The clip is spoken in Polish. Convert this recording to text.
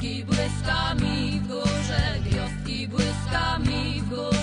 Gwiazdki błyskami w górze, gwiazdki błyskami w górze.